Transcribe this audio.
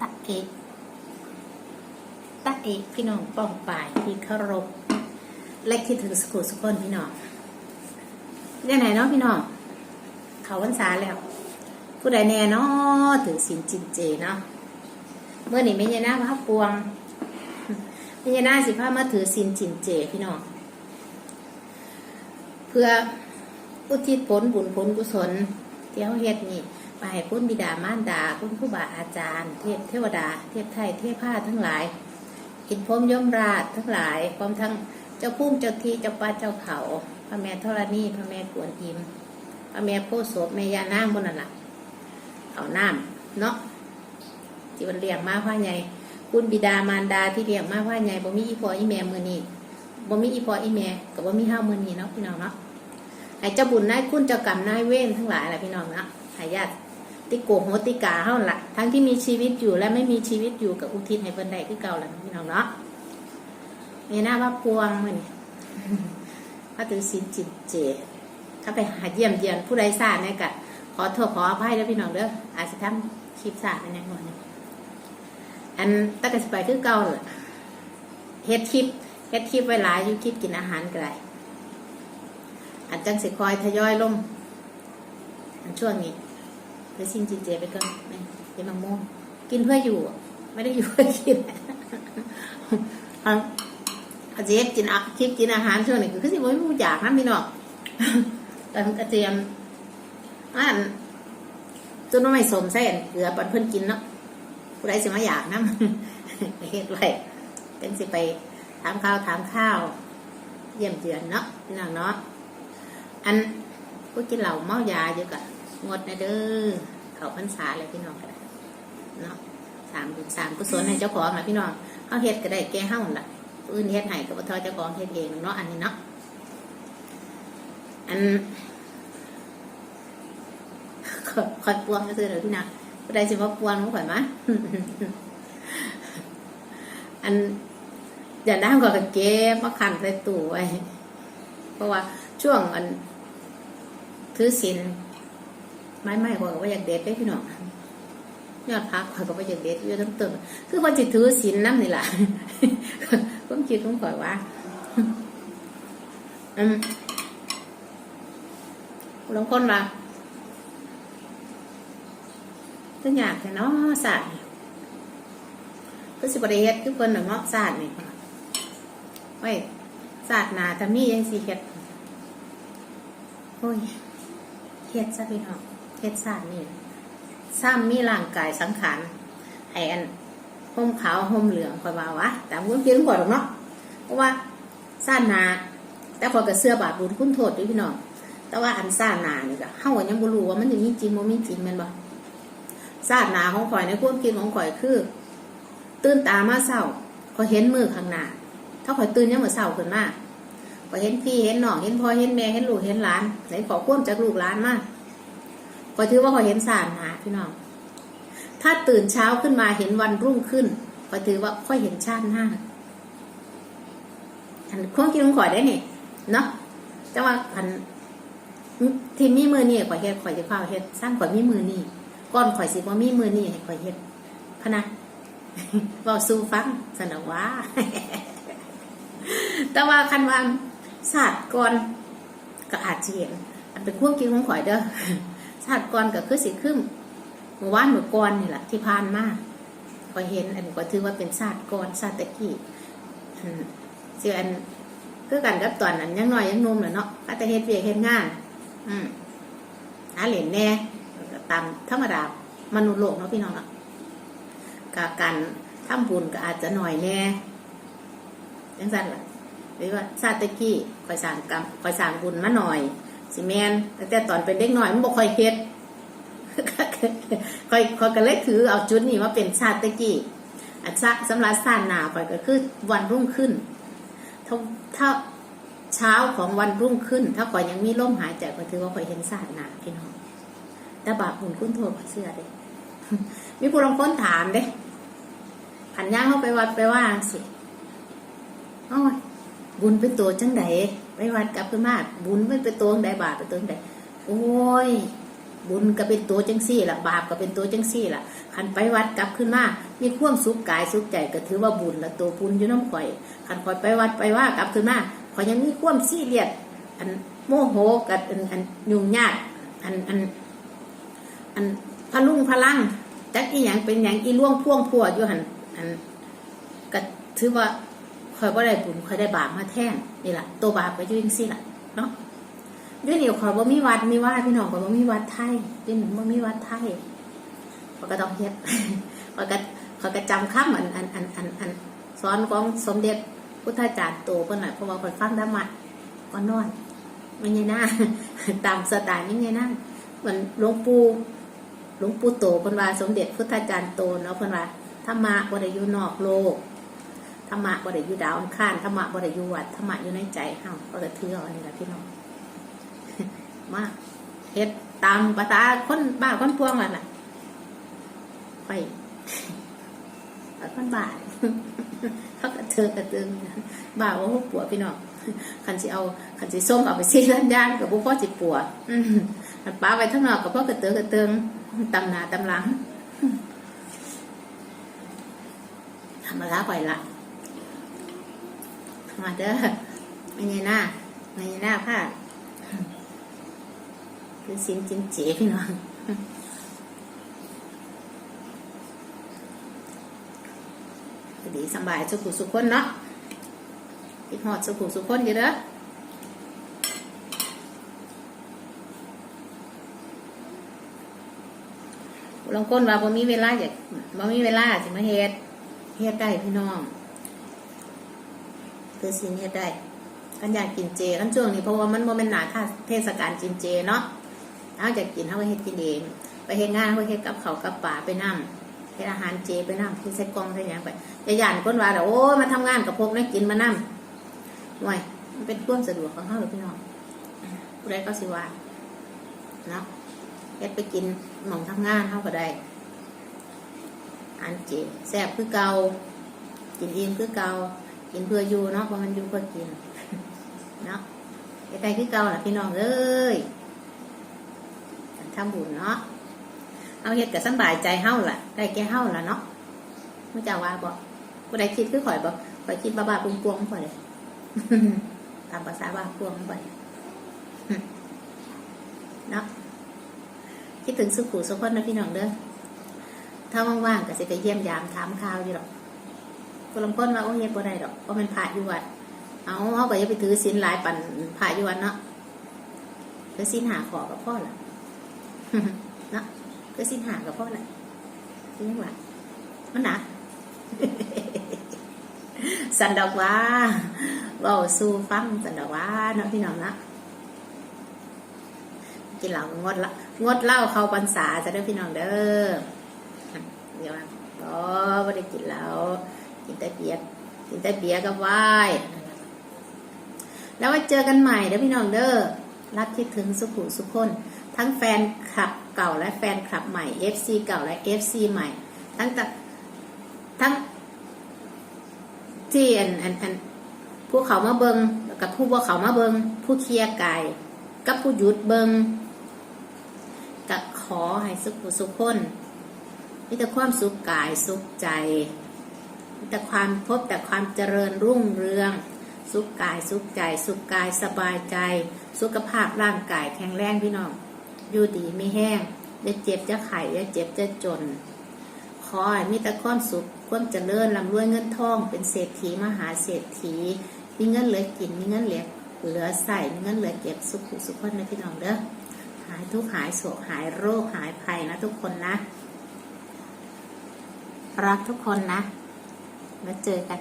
ตะเอกตะเอกพี่น้องป้องป่ายที่เคารพและคิดถึงสกุลสุคนพี่น้องเรื่องไหนเนาะพี่น้องเขาวันษาแล้ว ผู้ใดแน่เนาะถือสินจินเจเนาะเมื่อนี้ไม่ยานาพระปวงไม่ยานาสิพามาถือสินจินเจพี่น้องเพื่ออุทิศผลบุญผลกุศลที่เขาเฮ็ดนี่ ไปให้คุณบิดามารดาคุณผู้บาอาจารย์ เทพเทวดา เทพไทยเทพผ้าทั้งหลายอินพรมยมราชทั้งหลายพร้อมทั้งเจ้าพุ่มเจ้าที่เจ้าป่าเจ้าเขาพระแม่ธรณีพระแม่กวนอิมพระแม่โพธิ์โสมแม่ยานางบนนั่นแหละเอาน้ำเนาะที่มันเลี้ยงมาว่าไงคุณบิดามารดาที่เลี้ยงมาว่าไงบ่มีอีพออีแม่มือนี่บ่มีอีพออีแม่กับบ่มีห้ามือนี่เนาะพี่น้องเนาะให้เจ้าบุญนายคุณเจ้ากรรมนายเวรทั้งหลายแหละพี่น้องเนาะห้ญาติ ติโกโหติกาเฮาละทั้งที่มีชีวิตอยู่และไม่มีชีวิตอยู่กับอุทิศให้เพิ่นได้คือเก่าละพี่น้องเนาะมีหน้าว่าพวงมื้อนี่พระตือศีลจิตเจถ้าไปหาเยี่ยมเยียนผู้ใดทราบเนี่ยกะขอโทษขออภัยแล้วพี่น้องเด้ออาจจะทำคลิปสาดในนั้นก่อนนี่อันตั้งแต่สไปคือเก่าละเฮ็ดคลิปเฮ็ดคลิปไว้หลายอยู่คลิปกินอาหารได้อันจังสิคอยทยอยลงอันช่วงนี้ หรือชินจินเจไปก่อนเดี๋ยวมังม่วงกินเพื่ออยู่ ไม่ได้อยู่เพื่อกินเอาเจกินอาคลิปกินอาหารช่วงนี้คือสิบ่มีผู้อยากนะพี่น้องแต่กระเทียมอันจนว่าไม่สมใส่อันเกลือปันเพิ่นกินเนาะผู้ใดสิมาอยากนะเฮ็ดไว้เป็นสิไปถามข้าวถามข้าว เยี่ยมเยือนเนาะพี่น้องเนาะอันผู้กินเหล้าเมายาเยอะกะ งดนะเด้อเขาพรรษาเลยพี่น้องก็ได้เนาะสามบุญสามกุศลให้เจ้าของนะพี่น้องเขาเฮ็ดก็ได้แก้เฮาล่ะอื่นเฮ็ดให้ก็บ่ทอเจ้าของเฮ็ดเองเนาะอันนี้เนาะอันขอขอปวงก็คือเด้อพี่น้องผู้ใดสิมาปวงมันข่อยมาอันอย่าน้ำก็เก็บมาขันใส่ตู้ไว้ เพราะว่าช่วงอันถือศีล ไม่ไม่ข่อยก็ว่าอยากเด็ดได้พี่น้องยอดพักข่อยก็ว่าอยากเด็ดอยู่ทั้งตึงคือคนจิตถือศีลน้ำนี่แหละผมคิดผมข่อยว่าอืมบางคนว่าก็อยากแต่เนาะศาสตร์ก็สิบปริเฮ็ดทุกคนหน่ะเนาะศาสตร์นี่ไว้ศาสตร์หนาถ้ามียังสิเฮ็ดโอ้ยเฮ็ดซะพี่น้อง เฮ็ดซาดนี่ซ้ำมีร่างกายสังขารไอ้อันห่มขาวห่มเหลืองคอยว่าวะแต่ผมคิดถึงก่อนหรอกเนาะเพราะว่าซ่านนาแต่พอยกับเสื้อบาปบุญคุณโทษด้วยพี่น้องแต่ว่าอันซ่านนานี่ก็เฮาก็ยังบ่รู้ว่ามันจะมีจริงบ่มีจริงม่นบ่ซ่านนาของข่อยในความคิดของข่อยคือ ตื่นตามาเศร้าข่อยเห็นมือข้างหน้าถ้าข่อยตื่นยังมื้อเช้าขึ้นมาก็เห็นพี่เห็นน้องเห็นพ่อเห็นแม่เห็นลูกเห็นหลานไหนขอควมจากลูกหลานมาก ก็ถือว่าขอเห็นสารหาพี่น้อง ถ้าตื่นเช้าขึ้นมาเห็นวันรุ่งขึ้นก็ถือว่าค่อยเห็นชาติหน้าอันควงคิดของขอยได้เนี่ยเนาะแต่ว่าอันที่มีมือนี่ข่อยเฮ็ดข่อยจะพาเฮ็ดสร้างข่อยมีมือนี่ก้อนข่อยสิบ่มีมือนี่ให้ข่อยเฮ็ดพนะเว้าสู่ฟังสนว่าแต่ว่าคันว่าศาสตร์ก่อนก็อาจจะเห็นอันเป็นควงคิดของข่อยเด้อ ศาตร์ก่อนก็คือสิขึ้นเมื่อวานเมื่อก่อนนี่แหละที่ผ่านมาก็เห็นอันก็ถือว่าเป็นศาตร์ก่อนศาตร์ตะกี้เสียอันคือกันกับตอนนั้นยังน้อยยังนุ่มเลยเนาะก็จะเฮ็ดเวียกเฮ็ดงาน อืมหาเหรียญแน่ตามธรรมดามนุษย์โลกเนาะพี่น้องเนาะกการทำบุญก็อาจจะหน่อยแน่ยังสั้นล่ะหรือว่าชาติตะกี้คอยสั่งกรรมคอยสั่งบุญมาหน่อย สิแมนแต่ตอนเป็นเด็กหน่อยมันบอกคอยเฮ็ดคอยคอยก็เลยถือเอาจุดนี้มาเป็นชาติตะกี้อันชาสำหรับชาติหนาคอยก็คือวันรุ่งขึ้น ถ้าถ้าเช้าของวันรุ่งขึ้น ถ้าคอยยังมีลมหายใจก็ถือว่าคอยเห็นชาติหนาพี่น้องแต่บาปบุญคุณโทษขอเชื่อเด้มีผู้ลางค้นถามเด้ขันย่างเข้าไปวัดไปว่าสิอ้ยบุญเป็นตัวจังได ไปวัดกลับขึ้นมาบุญมันเป็นตัวงใดบาปเป็นตัวงใดโอ้ย บุญก็เป็นตัวจังซี่ล่ะบาปก็เป็นตัวจังซี่ล่ะขันไปวัดกลับขึ้นมามีความสุขกายสุขใจก็ถือว่าบุญละตัวบุญอยู่น้ำข่อยขันข่อยไปวัดไปว่ากลับขึ้นมาข่อยยังมีความซี่เลียดอันโมโหกับอันอันยุ่งยากอันอันอันพลุงพลังจักอีหยังเป็นอย่างอีล่วงพ่วงพัวอยู่หันอันก็ถือว่า ข่อยบ่ได้บุญข่อยได้บาปมาแท่งนี่ล่ะตัวบาปก็ยู่งซี่ล่ะเนาะด้วยเดี๋ยวขอยบ่มีวัดมีว่าพี่น้องขอยบ่มีวัดไทยด้วยหนูบ่มีวัดไทยขอยก็ต้องเฮ็ดขอยก็ขอยก็จำคำอันอันอันอันอันสอนของสมเด็จพุทธาจารย์โตเพิ่นน่ะเพราะว่าขอยฟังธรรมะก่อนนอนไม่ใช่นะตามสไตล์นี่ไงนะเหมือนหลวงปู่หลวงปู่โตเพิ่นว่าสมเด็จพุทธาจารย์โตเนาะเพิ่นว่าธรรมะบ่ได้อยู่นอกโลก ธรรมะบ่ได้อยู่ดาวอังคารธรรมะบ่ได้อยู่วัดธรรมะอยู่ในใจเฮาก็เลยถือเอาอันนี้ล่ะพี่น้องมาเฮ็ดตามภาษาคนบ้าคนพวงนั่นแหละไปคนบ้าเขากระเทือกระเตืองบ้าว่าพวกปัวพี่น้องคันสิเอาคันสิส้มเอาไปซีรันยานกับพวกพ่อสิปัวอืมคันป้าไปทั้งนอกกับพ่อกระเตือกระเตืองตำหนาตำหลังทำมาละไปละ มาเด้อไม่ไงหน้าไม่ไงหน้าผ้าคือสินจินเจ๋พี่น้องดีสบายสุขุสุขคนเนาะคิดหอดสุขุสุขคนอยู่เด้อลองก้นว่าบ่มีเวลาอยากบ่มีเวลาสิมาเฮ็ดเฮ็ดได้พี่น้อง คือสินเฮ็ดได้กันอยากกินเจกันช่วงนี้เพราะว่ามันโมเป็นหนาเทศกาลกินเจเนาะถ้าอยากกินเขาก็เฮ็ดกินเองไปเฮ็ดงานเขาเฮ็ดกับเขากับป่าไปนั่งเฮ็ดอาหารเจไปนั่งที่ใส่กล่องใส่ยังไปจะย่านคนว่าแต่โอ้มาทำงานกับพวกนักกินมานั่งห่วยมันเป็นความสะดวกของเขาเลยพี่น้องผู้ใดก็สิว่าเนาะเฮ็ดไปกินหม่องทำงานเขาก็ได้อาหารเจแซ่บคือเก่ากินอิ่มคือเก่า กินเพื่ออยู่เนาะเพราะมันอยู่เพื่อกินเนาะไอ้ใจคือเก่าล่ะพี่น้องเอ้ยทำบุญเนาะเอาเฮ็ดกับสบายใจเฮ้าล่ะได้แก่เฮ้าล่ะเนาะมื่อจะว่าบอกผู้ใดคิดคือข่อยบอกข่อยคิดบ้าๆปุ้งปวงๆข่อยเลยตามภาษาบ้าปวงข่อยเนาะคิดถึงสุขุสุขคนนะพี่น้องเด้อถ้าว่างๆก็สิไปเยี่ยมยามถามข่าวอยู่หรอก คนลำพ้นว่าโอ้เฮ็ดบ่ได้ดอกเพราะมันพระอยู่วัด เอาเขาก็อย่าไปถือศีลหลายปันพระอยู่วันเนาะถือศีลหาขอกับพ่อละเนาะถือศีลหากับพ่อละจริงหว่ามันหนักสันดอกว่าเว่าสู้ฟังสันดอกว่าเนาะพี่น้องนะกินเหล้างดละงดเหล้าเข้าพรรษาจะได้พี่น้องเด้อเดี๋ยวว่าอ๋อไม่ได้กินเหล้า กินแต่เบียร์กินแต่เบียร์กับไวน์แล้วไว้เจอกันใหม่เด้อพี่น้องเด้อรักคิดถึงสุขุสุขคน ทั้งแฟนคลับเก่าและแฟนคลับใหม่ FC เก่าและ FC ใหม่ ทั้งแต่ทั้งที่อันอันอันผู้เขามาเบิงกับผู้ว่าเขามาเบิงผู้เคลียร์กายกับผู้หยุดเบิงกับขอให้สุขุสุขคนมีแต่ความสุขกายสุขใจ แต่ความพบแต่ความเจริญรุ่งเรือง สุขกายสุขใจ สุขกายสบายใจ สุขภาพร่างกายแข็งแรงพี่น้องอยู่ดีไม่แห้งอย่าเจ็บจะไข่อย่าเจ็บจะจน ขอให้มีแต่ความสุขความเจริญลำรวยเงินทอง เป็นเศรษฐีมหาเศรษฐีมีเงินเหลือกินมีเงินเหลือเหลือใส่มีเงินเหลือเก็บสุขสุขคนนะพี่น้องเด้อหายทุกข์หายโศกหายโรคหายภัยนะทุกคนนะ รักทุกคนนะ แล้วเจอกัน